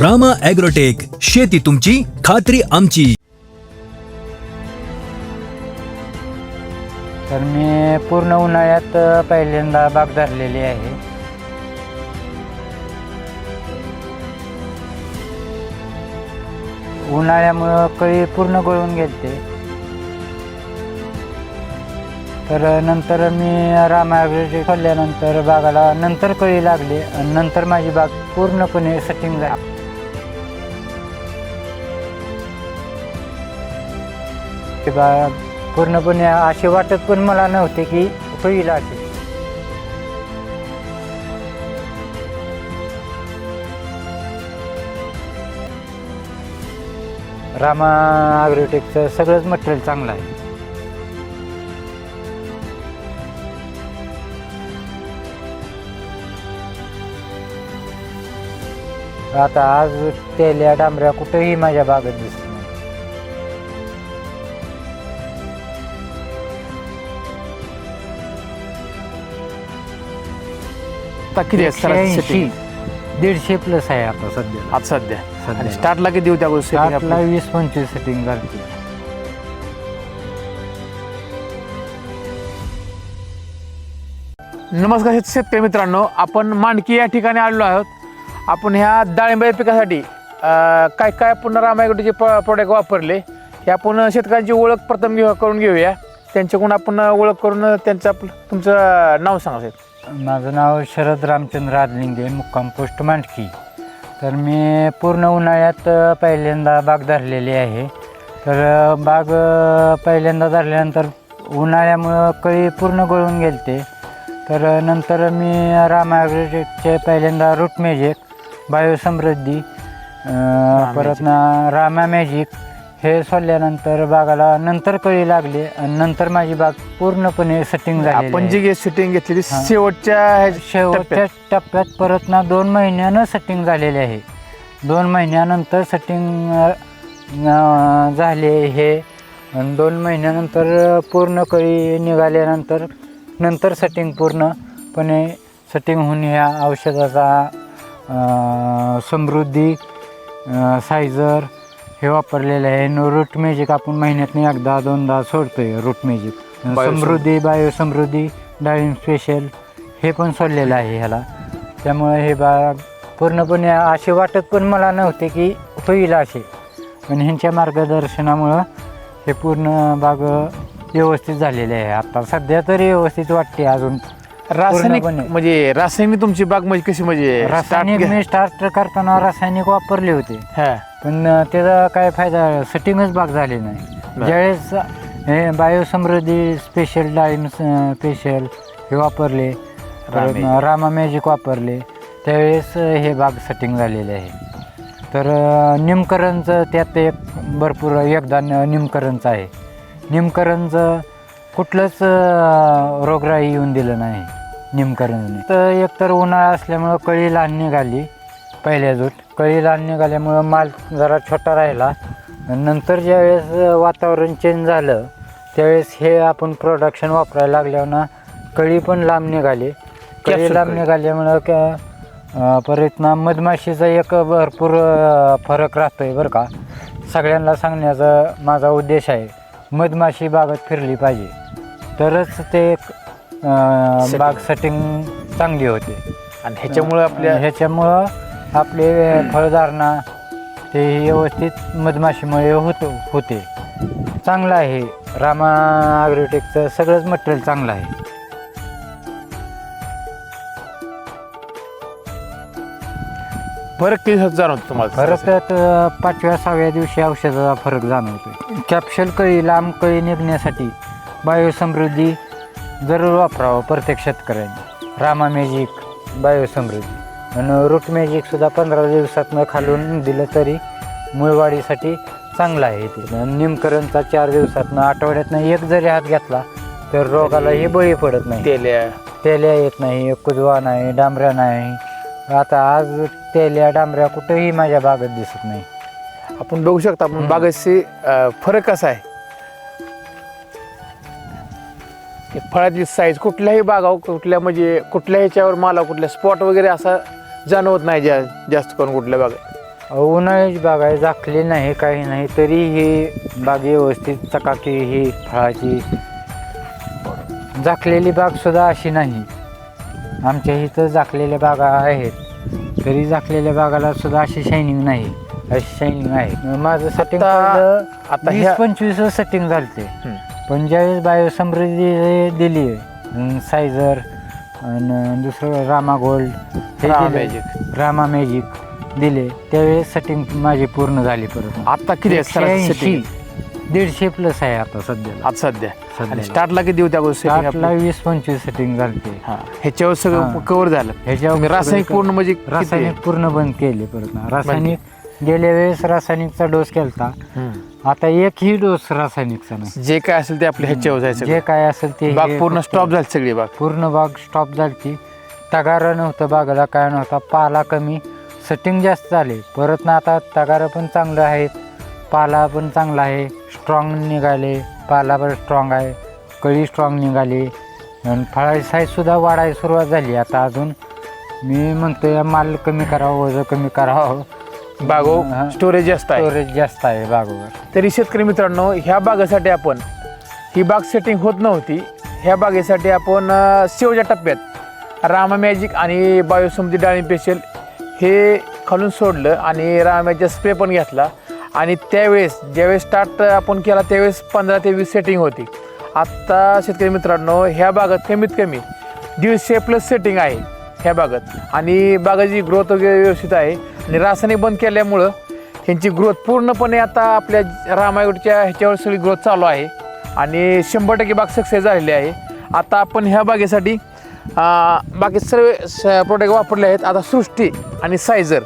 Rama agrotech शेती तुमची खात्री आमची. तर मी पूर्ण उन्हाळ्यात पहिल्यांदा बाग धरलेली आहे. उन्हाळ्यामुळं कळी पूर्ण गळून गेलते. तर नंतर मी रामायग्रेटी खोलल्यानंतर बागाला नंतर कळी लागली आणि नंतर माझी बाग पूर्णपणे सेटिंग झाली. की बा. पूर्णपणे असे वाटत पण मला नव्हते की होईल असे. रामा ॲग्रोटेकचं सगळंच मटेरियल चांगलं आहे. आता आज तेल्या डांबऱ्या कुठेही माझ्या बागेत दिसतात नाही आता किती आहे सरासरी एकशे setting? ऐंशी, दीडशे प्लस आहे आता सध्या. आज सध्या. आणि सध्या स्टार्टला किती होत्या गोष्टी सातला वीस पंचवीस सेटिंग करते नमस्कार शेत- शेतकरी मित्रांनो. आपण मांडकी या ठिकाणी आलेलो आहोत. आपण ह्या डाळिंब या पिकासाठी अं, काय काय आपण रामायगडचे प्रोडक्ट वापरले हे आपण शेतकऱ्यांची ओळख प्रथम घेऊ करून घेऊया. त्यांच्याकडून आपण ओळख करून त्यांचं आपलं तुमचं नाव सांगा साहेब. माझं नाव शरद रामचंद्र आदलिंगे मुक्काम पोस्ट मांडकी. तर मी पूर्ण उन्हाळ्यात पहिल्यांदा बाग धरलेली आहे. तर बाग पहिल्यांदा धरल्यानंतर उन्हाळ्यामुळं कळी पूर्ण गळून गेलते. तर नंतर मी रामायग्रेटेकचे पहिल्यांदा रूट मॅजिक बायोसमृद्धी परत ना रामा मॅजिक हे सोडल्यानंतर बागाला नंतर कळी लागली आणि नंतर माझी बाग पूर्णपणे सेटिंग झाली आपण जी सेटिंग घेतलेली हा. शेवटच्या ह्या शेवटच्या टप्प्यात. परत ना दोन महिन्यानं सेटिंग झालेले आहे. दोन महिन्यानंतर सेटिंग झाले हे आणि दोन महिन्यानंतर पूर्ण कळी निघाल्यानंतर नंतर सेटिंग पूर्णपणे सेटिंग होऊन ह्या औषधाचा अं, समृद्धी सायझर हे वापरलेलं आहे. न रूट मॅजिक आपण महिन्यातून एकदा दोनदा सोडतोय root magic Bio- Samruddhi bio Samruddhi डाळिंब स्पेशल हे पण सोडलेलं आहे ह्याला. त्यामुळे हे बाग पूर्णपणे असे वाटत पण मला नव्हते की होईल असे. पण ह्यांच्या मार्गदर्शनामुळं हे पूर्ण बाग व्यवस्थित झालेले आहे. आता सध्या तरी व्यवस्थित वाटते अजून. रासायनिक पूर्णपणे. म्हणजे रासायनिक तुमची बाग म्हणजे कशी म्हणजे रासायनिक start- मी स्टार्ट करताना रासायनिक वापरले होते हा. पण अ, त्याचा काय फायदा सेटिंगच बाग झाली नाही. ज्यावेळेस हे बायोसमृद्धी स्पेशल डाळिंब स्पेशल हे वापरले परत रामे. रामा मॅजिक वापरले त्यावेळेस अ, हे बाग सेटिंग झालेले आहे तर अ, निमकरणचं त्यात एक भरपूर योगदान अ, निमकरणचं आहे निमकरणचं कुठलंच अ, रोगराई येऊन दिलं नाही निमकरणने तर एकतर उन्हाळा असल्यामुळं कळी लहान निघाली पहिल्या जूट कळी लहान निघाल्यामुळं माल जरा छोटा राहिला. नंतर ज्यावेळेस वातावरण चेंज झालं त्यावेळेस हे आपण प्रोडक्शन वापरायला लागल्यावर ना कळी पण लांब निघाली. कळी लांब. निघाल्यामुळं का परत ना मधमाशीचा एक भरपूर फरक राहतोय बरं का. सगळ्यांना सांगण्याचा माझा उद्देश आहे मधमाशी बागेत फिरली पाहिजे. तरच ते अं. बाग सेटिंग चांगली होते. आणि ह्याच्यामुळे आपल्या ह्याच्यामुळं आपले फळधारणा ते व्यवस्थित मधमाशीमुळे होत होते. चांगलं आहे. रामा ॲग्रोटेकचं सगळंच मटेरियल चांगलं आहे. फरक किती जाणवतो तुम्हाला? फरक त्यात अं, पाचव्या सहाव्या दिवशी औषधाचा फरक जाणवतो कॅप्शल कळी लांब कळी निघण्यासाठी बायोसमृद्धी जरूर वापरावं प्रत्येक शेतकऱ्यांनी. रामा मॅजिक बायोसमृद्धी आणि रूट मॅजिकसुद्धा पंधरा दिवसातनं खालून दिलं तरी मुळवाढीसाठी चांगलं आहे ते. निमकरणचा चार दिवसातनं आठवड्यातनं एक जरी हात घेतला तर रोगालाही बळी पडत नाही. तेल्या. तेल्या येत नाही कुजवा नाही डांबऱ्या नाही. आता आज तेल्या डांबऱ्या कुठेही माझ्या बागेत दिसत नाही. आपण बघू शकता आपण बागायची फरक कसा आहे? एक फळाची साईज कुठल्याही बागाव कुठल्या म्हणजे कुठल्या ह्याच्यावर माला कुठल्या स्पॉट वगैरे असा जाणवत नाही जा जास्त करून कुठल्या बागेत उन्हाळ्याची बाग आहे झाकली नाही काही नाही तरी ही बाग व्यवस्थित चकाकी ही फळाची. झाकलेली बाग सुद्धा अशी नाही. आमच्या इथं झाकलेल्या बागा आहेत. तरी झाकलेल्या बागाला सुद्धा अशी शायनिंग नाही. अशी शायनिंग आहे. माझं सेटिंग आता- ह्या- पंचवीस सेटिंग झालते. हम्म. पण ज्यावेळेस बायोसमृद्धी दिली सायझर आणि दुसरं रामा गोल्ड हे रामा. मॅजिक. रामा मॅजिक दिले त्यावेळेस सेटिंग माझी पूर्ण झाली परत आता किती आहे सरासरी setting? 180, दीडशे प्लस आहे आता सध्याला सध्या सध्याला. आणि स्टार्टला किती देऊ त्या setting साठला आपली? वीस पंचवीस सेटिंग झालते हा ह्याच्यावर सगळं हा. कव्हर झालं ह्याच्यावर तुम्ही रासायनिक पूर्ण म्हणजे किती आहे? रासायनिक पूर्ण बंद केले परत ना रासायनिक गेल्या वेळेस रासायनिकचा डोस केलता हम्म. आता एकही डोस रासायनिकचा नाही. जे काय असेल ते आपल्या ह्याच्यावर जायचं जे काय असेल ते बाग हे पूर्ण फक्त स्टॉप झाली सगळी बाग. पूर्ण बाग स्टॉप झाली तगारा नव्हतं बागाला काय नव्हता. पाला कमी. सेटिंग जास्त झाले. परत ना आता तगारा पण चांगलं आहेत पाला पण चांगला आहे. स्ट्रॉंग निघाले. पाला पण स्ट्रॉंग आहे. कळी स्ट्रॉंग निघाली. आणि फळाची साईजसुद्धा वाढायला सुरुवात झाली. आता अजून मी म्हणतोय माल कमी करावं वजन कमी करावं. बागो हा. स्टोरेज जास्त आहे. स्टोरेज जास्त आहे बागोवर. तरी शेतकरी मित्रांनो ह्या बागेसाठी आपण ही बाग सेटिंग होत नव्हती. ह्या बागेसाठी आपण अं, शेवटच्या टप्प्यात रामा मॅजिक आणि बायोसमती डाळिंब स्पेशल हे खालून सोडलं आणि रामाचा स्प्रे पण घेतला. आणि त्यावेळेस ज्यावेळेस स्टार्ट आपण केला त्यावेळेस पंधरा ते वीस सेटिंग होती. आत्ता शेतकरी मित्रांनो ह्या बागात कमीत कमी दीडशे प्लस सेटिंग आहे. ह्या भागात आणि बागाची ग्रोथ वगैरे व्यवस्थित आहे. आणि रासायनिक बंद केल्यामुळं ह्यांची ग्रोथ पूर्णपणे आता आपल्या रामायगडच्या ह्याच्यावर सगळी ग्रोथ चालू आहे. आणि शंभर टक्के बाग सक्सेस झालेली आहे. आता आपण ह्या बागेसाठी बाकी सर्व प्रोडक्ट वापरले आहेत. आता सृष्टी आणि सायझर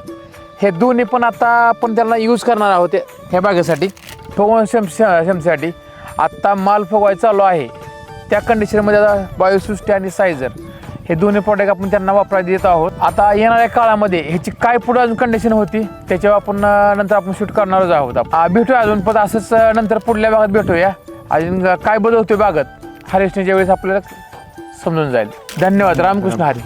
हे दोन्ही पण आता आपण त्यांना यूज करणार आहोत ह्या बागेसाठी. फगवण शम शमसाठी आत्ता माल फगवाय चालू आहे. त्या कंडिशनमध्ये आता बायोसृष्टी आणि सायझर हे दोन्ही प्रॉडक्ट आपण त्यांना वापरायला देत आहोत. आता येणाऱ्या काळामध्ये ह्याची काय पुढे अजून कंडिशन होती त्याच्यावर आपण नंतर आपण शूट करणारच आहोत भेटूया अजून पण असंच नंतर पुढल्या भागात भेटूया. अजून काय बदल होतोय बागत हार्वेस्टिंगच्या वेळेस आपल्याला समजून जाईल. धन्यवाद. रामकृष्ण हरी.